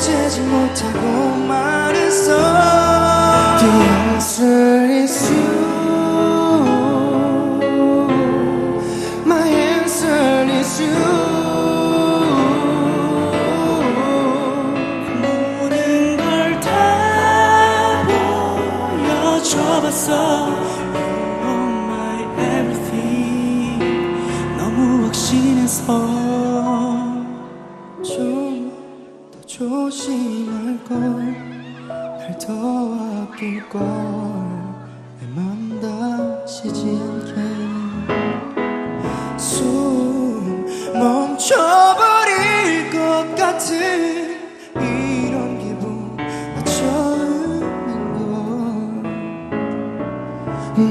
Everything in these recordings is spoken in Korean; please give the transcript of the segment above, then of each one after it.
재지 못하고 말했어 The answer is you My answer is you 모든 걸 다 보여줘봤어 You are my everything 너무 확신해서 조심할 걸날더 아낄 걸내맘 다치지 않게. 숨 멈춰버릴 것 같은 이런 기분 나 처음인 걸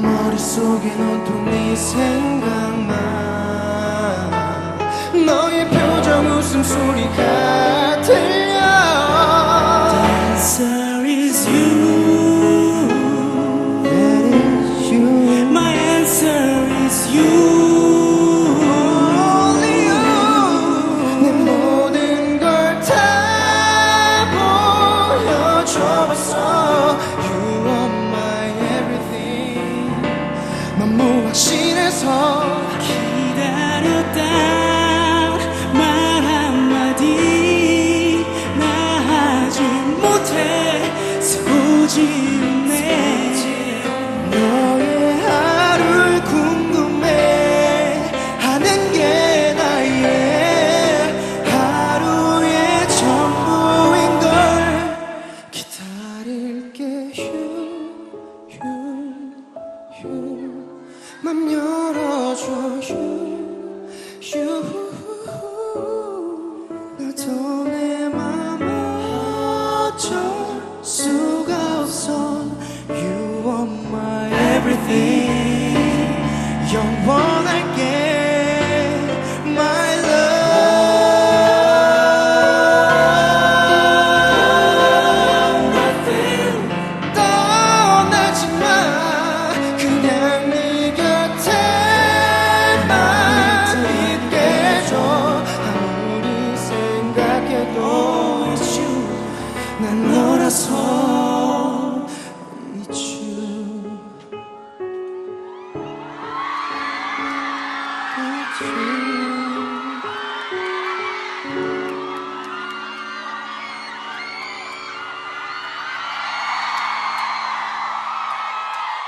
머릿속엔 온통 네 생각만 너의 표정 웃음소리가 위해서 기다렸다 말 한마디 나 하지 못해 소진해. 너의 하루를 궁금해 하는 게 나의 하루의 전부인 걸 기다릴게. 휴휴휴. 맘 열어. 난 너라서 잊죠 잊죠